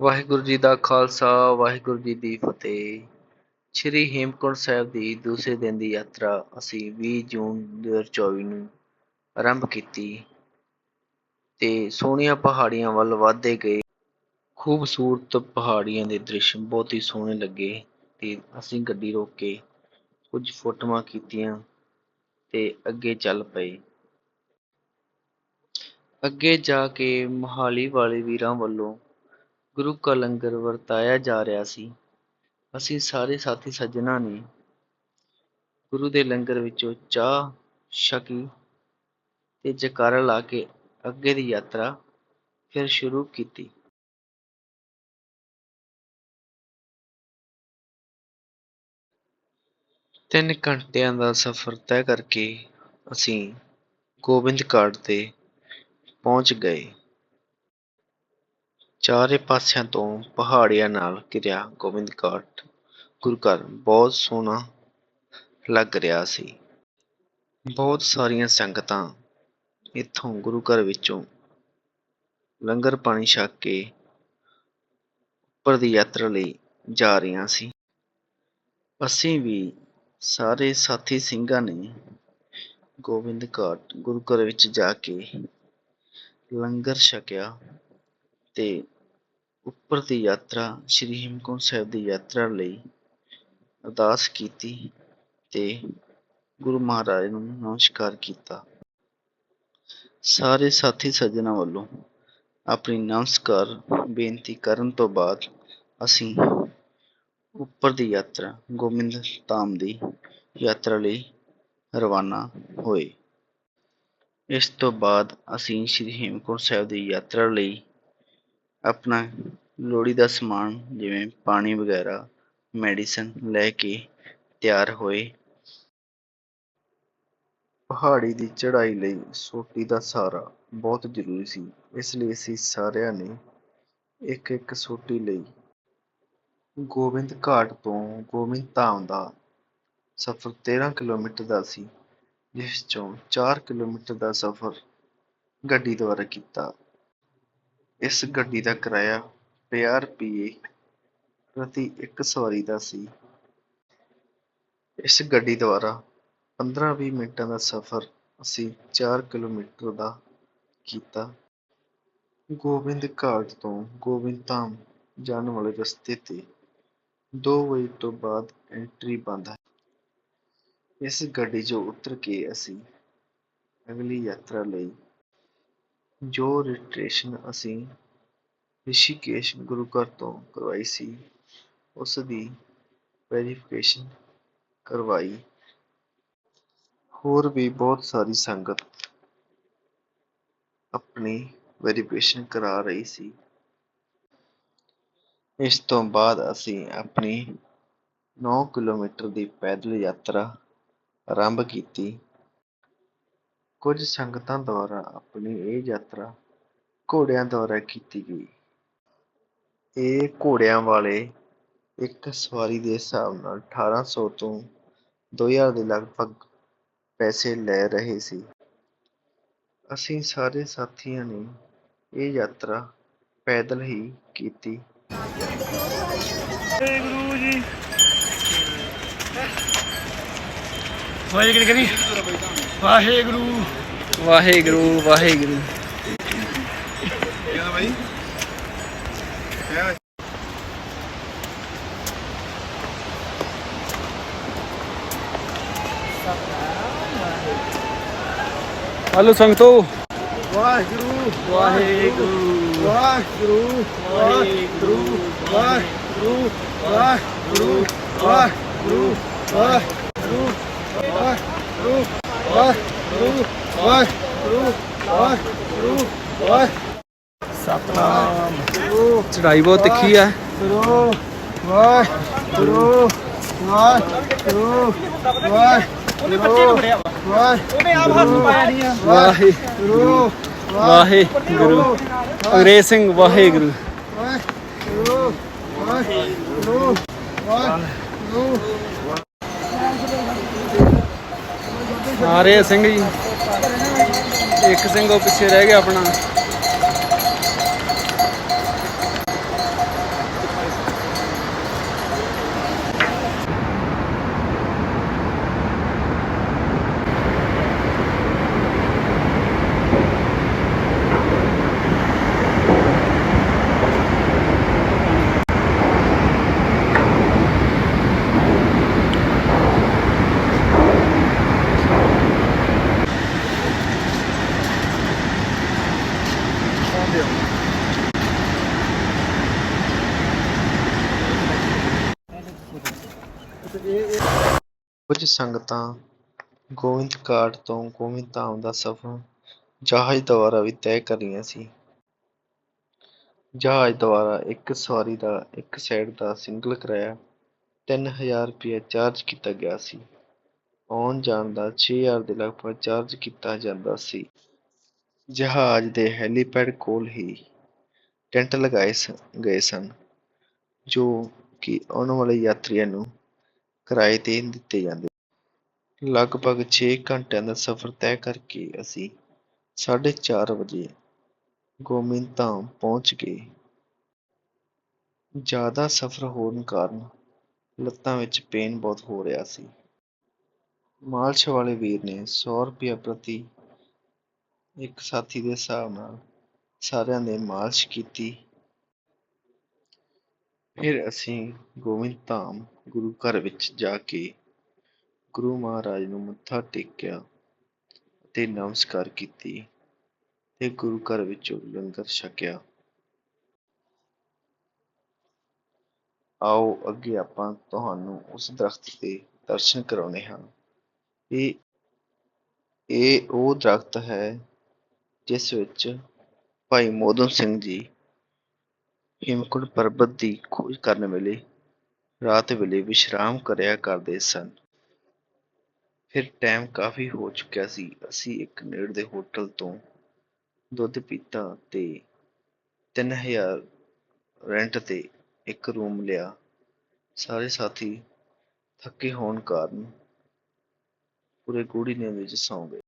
ਵਾਹਿਗੁਰੂ ਜੀ ਦਾ ਖਾਲਸਾ, ਵਾਹਿਗੁਰੂ ਜੀ ਦੀ ਫਤਿਹ। ਸ੍ਰੀ ਹੇਮਕੁੰਟ ਸਾਹਿਬ ਦੀ ਦੂਸਰੇ ਦਿਨ ਦੀ ਯਾਤਰਾ ਅਸੀਂ 20 ਜੂਨ 2024 ਨੂੰ ਆਰੰਭ ਕੀਤੀ ਤੇ ਸੋਹਣੀਆਂ ਪਹਾੜੀਆਂ ਵੱਲ ਵਧਦੇ ਗਏ। ਖੂਬਸੂਰਤ ਪਹਾੜੀਆਂ ਦੇ ਦ੍ਰਿਸ਼ ਬਹੁਤ ਹੀ ਸੋਹਣੇ ਲੱਗੇ ਤੇ ਅਸੀਂ ਗੱਡੀ ਰੋਕ ਕੇ ਕੁਝ ਫੋਟੋਆਂ ਕੀਤੀਆਂ ਤੇ ਅੱਗੇ ਚੱਲ ਪਏ। ਅੱਗੇ ਜਾ ਕੇ ਮੋਹਾਲੀ ਵਾਲੇ ਵੀਰਾਂ ਵੱਲੋਂ ਗੁਰੂ ਕਾ ਲੰਗਰ ਵਰਤਾਇਆ ਜਾ ਰਿਹਾ ਸੀ। ਅਸੀਂ ਸਾਰੇ ਸਾਥੀ ਸੱਜਣਾਂ ਨੇ ਗੁਰੂ ਦੇ ਲੰਗਰ ਵਿੱਚੋਂ ਚਾਹ ਛਕੀ ਤੇ ਜੈਕਾਰਾ ਲਾ ਕੇ ਅੱਗੇ ਦੀ ਯਾਤਰਾ ਫਿਰ ਸ਼ੁਰੂ ਕੀਤੀ। ਤਿੰਨ ਘੰਟਿਆਂ ਦਾ ਸਫ਼ਰ ਤੈਅ ਕਰਕੇ ਅਸੀਂ ਗੋਬਿੰਦ ਘਾਟ ਤੇ ਪਹੁੰਚ ਗਏ। ਚਾਰੇ ਪਾਸਿਆਂ ਤੋਂ ਪਹਾੜੀਆਂ ਨਾਲ ਘਿਰਿਆ ਗੋਬਿੰਦ ਘਾਟ, ਗੁਰੂ ਘਰ ਬਹੁਤ ਸੋਹਣਾ ਲੱਗ ਰਿਹਾ ਸੀ। ਬਹੁਤ ਸਾਰੀਆਂ ਸੰਗਤਾਂ ਇੱਥੋਂ ਗੁਰੂ ਘਰ ਵਿੱਚੋਂ ਲੰਗਰ ਪਾਣੀ ਛਕ ਕੇ ਉੱਪਰ ਦੀ ਯਾਤਰਾ ਲਈ ਜਾ ਰਹੀਆਂ ਸੀ। ਅਸੀਂ ਵੀ ਸਾਰੇ ਸਾਥੀ ਸਿੰਘਾਂ ਨੇ ਗੋਬਿੰਦ ਘਾਟ ਗੁਰੂ ਘਰ ਵਿੱਚ ਜਾ ਕੇ ਲੰਗਰ ਛਕਿਆ। ਤੇ ਉੱਪਰ ਦੀ ਯਾਤਰਾ ਸ੍ਰੀ ਹੇਮਕੁੰਟ ਸਾਹਿਬ ਦੀ ਯਾਤਰਾ ਲਈ ਅਰਦਾਸ ਕੀਤੀ ਤੇ ਗੁਰੂ ਮਹਾਰਾਜ ਨੂੰ ਨਮਸਕਾਰ ਕੀਤਾ। ਸਾਰੇ ਸਾਥੀ ਸੱਜਣਾਂ ਵੱਲੋਂ ਆਪਣੀ ਨਮਸਕਾਰ ਬੇਨਤੀ ਕਰਨ ਤੋਂ ਬਾਅਦ ਅਸੀਂ ਉੱਪਰ ਦੀ ਯਾਤਰਾ ਗੋਬਿੰਦ ਧਾਮ ਦੀ ਯਾਤਰਾ ਲਈ ਰਵਾਨਾ ਹੋਏ। ਇਸ ਤੋਂ ਬਾਅਦ ਅਸੀਂ ਸ੍ਰੀ ਹੇਮਕੁੰਟ ਸਾਹਿਬ ਦੀ ਯਾਤਰਾ ਲਈ ਆਪਣਾ ਲੋੜੀਂਦਾ ਸਮਾਨ ਜਿਵੇਂ ਪਾਣੀ ਵਗੈਰਾ ਮੈਡੀਸਨ ਲੈ ਕੇ ਤਿਆਰ ਹੋਏ। ਪਹਾੜੀ ਦੀ ਚੜ੍ਹਾਈ ਲਈ ਸੋਟੀ ਦਾ ਸਹਾਰਾ ਬਹੁਤ ਜ਼ਰੂਰੀ ਸੀ, ਇਸ ਲਈ ਅਸੀਂ ਸਾਰਿਆਂ ਨੇ ਇੱਕ ਇੱਕ ਸੋਟੀ ਲਈ। ਗੋਬਿੰਦ ਘਾਟ ਤੋਂ ਗੋਬਿੰਦ ਧਾਮ ਦਾ ਸਫ਼ਰ 13 ਕਿਲੋਮੀਟਰ ਦਾ ਸੀ, ਜਿਸ ਚੋਂ 4 ਕਿਲੋਮੀਟਰ ਦਾ ਸਫ਼ਰ ਗੱਡੀ ਦੁਆਰਾ ਕੀਤਾ। ਇਸ ਗੱਡੀ ਦਾ ਕਿਰਾਇਆ ਪੰਜਾਹ ਰੁਪਈਏ ਪ੍ਰਤੀ ਇੱਕ ਸਵਾਰੀ ਦਾ ਸੀ। ਇਸ ਗੱਡੀ ਦੁਆਰਾ 15-20 ਮਿੰਟਾਂ ਦਾ ਸਫ਼ਰ ਅਸੀਂ 4 ਕਿਲੋਮੀਟਰ ਦਾ ਕੀਤਾ। ਗੋਬਿੰਦ ਘਾਟ ਤੋਂ ਗੋਬਿੰਦ ਧਾਮ ਜਾਣ ਵਾਲੇ ਰਸਤੇ ਤੇ 2 ਵਜੇ ਤੋਂ ਬਾਅਦ ਐਂਟਰੀ ਬੰਦ ਹੈ। ਇਸ ਗੱਡੀ 'ਚੋਂ ਉਤਰ ਕੇ ਅਸੀਂ ਅਗਲੀ ਯਾਤਰਾ ਲਈ ਜੋ ਰਜਿਸਟ੍ਰੇਸ਼ਨ ਅਸੀਂ ਰਿਸ਼ੀਕੇਸ਼ ਗੁਰੂ ਘਰ ਤੋਂ ਕਰਵਾਈ ਸੀ ਉਸ ਦੀ ਵੈਰੀਫਿਕੇਸ਼ਨ ਕਰਵਾਈ। ਹੋਰ ਵੀ ਬਹੁਤ ਸਾਰੀ ਸੰਗਤ ਆਪਣੀ ਵੈਰੀਫਿਕੇਸ਼ਨ ਕਰਾ ਰਹੀ ਸੀ। ਇਸ ਤੋਂ ਬਾਅਦ ਅਸੀਂ ਆਪਣੀ 9 ਕਿਲੋਮੀਟਰ ਦੀ ਪੈਦਲ ਯਾਤਰਾ ਆਰੰਭ ਕੀਤੀ। ਕੁਝ ਸੰਗਤਾਂ ਦੁਆਰਾ ਆਪਣੀ ਇਹ ਯਾਤਰਾ ਘੋੜਿਆਂ ਦੁਆਰਾ ਕੀਤੀ ਗਈ। ਇਹ ਘੋੜਿਆਂ ਵਾਲੇ ਇੱਕ ਸਵਾਰੀ ਦੇ ਹਿਸਾਬ ਨਾਲ 1800 ਤੋਂ 2000 ਦੇ ਲਗਭਗ ਪੈਸੇ ਲੈ ਰਹੇ ਸੀ। ਅਸੀਂ ਸਾਰੇ ਸਾਥੀਆਂ ਨੇ ਇਹ ਯਾਤਰਾ ਪੈਦਲ ਹੀ ਕੀਤੀ। ਵਾਹਿਗੁਰੂ ਜੀ। ਵਾਹਿਗੁਰੂ ਕਰੀ ਵਾਹਿਗੁਰੂ। ਵਾਹਿਗੁਰੂ ਵਾਹਿਗੁਰੂ। ਕਿਹਦਾ ਭਾਈ ਕਿਆ ਹਲੋ ਸੰਗਤੋ। ਵਾਹਿਗੁਰੂ ਵਾਹਿਗੁਰੂ। ਵਾਹਿਗੁਰੂ ਵਾਹਿਗੁਰੂ ਵਾਹਿਗੁਰੂ ਵਾਹਿਗੁਰੂ ਵਾਹਿਗੁਰੂ ਵਾਹਿਗੁਰੂ। ਚੜਾਈ ਬਹੁਤ ਤਿੱਖੀ ਆ। ਗੁਰੂ। ਸਿੰਘ ਵਾਹ ਗੁਰੂ। ਵਾਹਿਗੁਰੂ ਸਾਰੇ ਸਿੰਘ ਜੀ। ਇੱਕ ਸਿੰਘ ਉਹ ਪਿੱਛੇ ਰਹਿ ਗਿਆ ਆਪਣਾ। ਕੁਝ ਸੰਗਤਾਂ ਗੋਵਿੰਦ ਘਾਟ ਤੋਂ ਗੋਵਿੰਦ ਧਾਮ ਦਾ ਸਫ਼ਰ ਜਹਾਜ਼ ਦੁਆਰਾ ਵੀ ਤੈਅ ਕਰ ਰਹੀਆਂ ਸੀ। ਜਹਾਜ਼ ਦੁਆਰਾ ਇੱਕ ਸਵਾਰੀ ਦਾ ਇੱਕ ਸਾਈਡ ਦਾ ਸਿੰਗਲ ਕਿਰਾਇਆ 3000 ਰੁਪਏ ਚਾਰਜ ਕੀਤਾ ਗਿਆ ਸੀ। ਆਉਣ ਜਾਣ ਦਾ 6000 ਦੇ ਲਗਭਗ ਚਾਰਜ ਕੀਤਾ ਜਾਂਦਾ ਸੀ। ਜਹਾਜ਼ ਦੇ ਹੈਲੀਪੈਡ ਕੋਲ ਹੀ ਟੈਂਟ ਲਗਾਏ ਸ- ਗਏ ਸਨ, ਜੋ ਕਿ ਆਉਣ ਵਾਲੇ ਯਾਤਰੀਆਂ ਨੂੰ ਕਿਰਾਏ ਤੇ ਦਿੱਤੇ ਜਾਂਦੇ ਲਗਭਗ 6 ਘੰਟਿਆਂ ਦਾ ਸਫ਼ਰ ਤੈਅ ਕਰਕੇ ਅਸੀਂ 4:30 ਵਜੇ ਗੋਬਿੰਦ ਧਾਮ ਪਹੁੰਚ ਗਏ। ਜ਼ਿਆਦਾ ਸਫ਼ਰ ਹੋਣ ਕਾਰਨ ਲੱਤਾਂ ਵਿੱਚ ਪੇਨ ਬਹੁਤ ਹੋ ਰਿਹਾ ਸੀ। ਮਾਲਸ਼ ਵਾਲੇ ਵੀਰ ਨੇ 100 ਰੁਪਇਆ ਪ੍ਰਤੀ ਇੱਕ ਸਾਥੀ ਦੇ ਹਿਸਾਬ ਨਾਲ ਸਾਰਿਆਂ ਨੇ ਮਾਲਸ਼ ਕੀਤੀ। ਫਿਰ ਅਸੀਂ ਗੋਬਿੰਦ ਧਾਮ ਗੁਰੂ ਘਰ ਵਿੱਚ ਜਾ ਕੇ ਗੁਰੂ ਮਹਾਰਾਜ ਨੂੰ ਮੱਥਾ ਟੇਕਿਆ ਤੇ ਨਮਸਕਾਰ ਕੀਤੀ ਤੇ ਗੁਰੂ ਘਰ ਵਿੱਚੋਂ ਲੰਗਰ ਛਕਿਆ। ਆਓ ਅੱਗੇ ਆਪਾਂ ਤੁਹਾਨੂੰ ਉਸ ਦਰਖਤ ਦੇ ਦਰਸ਼ਨ ਕਰਾਉਣੇ ਹਾਂ। ਇਹ ਇਹ ਉਹ ਦਰਖਤ ਹੈ ਜਿਸ ਵਿੱਚ ਭਾਈ ਮੋਹਦਮ ਸਿੰਘ ਜੀ ਹੇਮਕੁੰਟ ਪਰਬਤ ਦੀ ਖੋਜ ਕਰਨ ਵੇਲੇ, ਰਾਤ ਵੇਲੇ ਵਿਸ਼ਰਾਮ ਕਰਿਆ ਕਰਦੇ ਸਨ। ਫਿਰ ਟਾਈਮ ਕਾਫੀ ਹੋ ਚੁੱਕਿਆ ਸੀ। ਅਸੀਂ ਇੱਕ ਨੇੜਲੇ ਹੋਟਲ ਤੋਂ ਦੁੱਧ ਪੀਤਾ ਤੇ 3000 ਰੈਂਟ ਤੇ ਇੱਕ ਰੂਮ ਲਿਆ। ਸਾਰੇ ਸਾਥੀ ਥੱਕੇ ਹੋਣ ਕਾਰਨ ਪੂਰੇ ਗੂੜੀ ਨੀਂਦ ਵਿੱਚ ਸੌਂ ਗਏ।